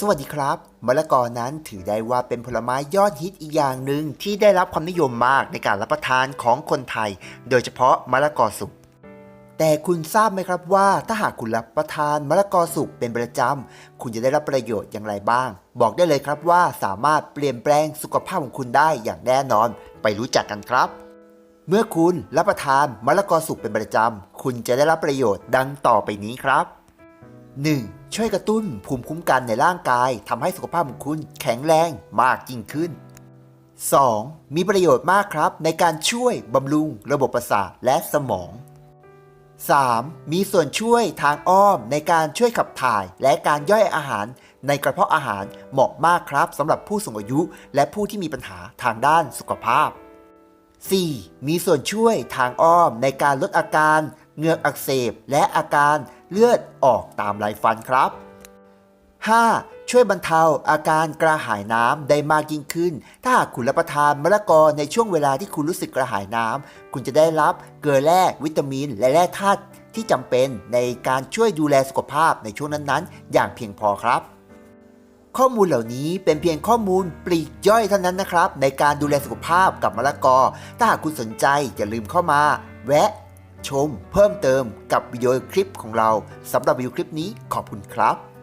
สวัสดีครับมะละกอนั้นถือได้ว่าเป็นผลไม้ยอดฮิตอีกอย่างหนึ่งที่ได้รับความนิยมมากในการรับประทานของคนไทย โดยเฉพาะมะละกอสุกแต่คุณทราบไหมครับว่าถ้าหากคุณรับประทานมะละกอสุกเป็นประจำคุณจะได้รับประโยชน์อย่างไรบ้าง บอกได้เลยครับว่าสามารถเปลี่ยนแปลงสุขภาพของคุณได้อย่างแน่นอน ไปรู้จักกันครับ เมื่อคุณรับประทานมะละกอสุกเป็นประจำคุณจะได้รับประโยชน์ดังต่อไปนี้ครับ 1. ช่วยกระตุ้นภูมิคุ้มกันในร่างกายทำให้สุขภาพของคุณแข็งแรงมากยิ่งขึ้น 2. มีประโยชน์มากครับ ในการช่วยบำรุงระบบประสาทและสมอง 3. มีส่วนช่วยทางอ้อมในการช่วยขับถ่ายและการย่อยอาหารในกระเพาะอาหารเหมาะมากครับสำหรับผู้สูงอายุและผู้ที่มีปัญหาทางด้านสุขภาพ 4. มีส่วนช่วยทางอ้อมในการลดอาการ เหงือกอักเสบ และอาการเลือดออกตามลายฟันครับ 5. ช่วยบรรเทาอาการกระหายน้ำได้มากยิ่งขึ้น ถ้าหากคุณรับประทานมะละกอในช่วงเวลาที่คุณรู้สึกกระหายน้ำ คุณจะได้รับเกลือแร่วิตามิน และแร่ธาตุที่จำเป็นในการช่วยดูแลสุขภาพในช่วงนั้นๆ อย่างเพียงพอครับ ข้อมูลเหล่านี้เป็นเพียงข้อมูลปลีกย่อยเท่านั้นนะครับ ในการดูแลสุขภาพกับมะละกอ ถ้าหากคุณสนใจอย่าลืมเข้ามา แวะ ชมเพิ่มเติมกับวิดีโอคลิปของเราสำหรับวิดีโอคลิปนี้ขอบคุณครับ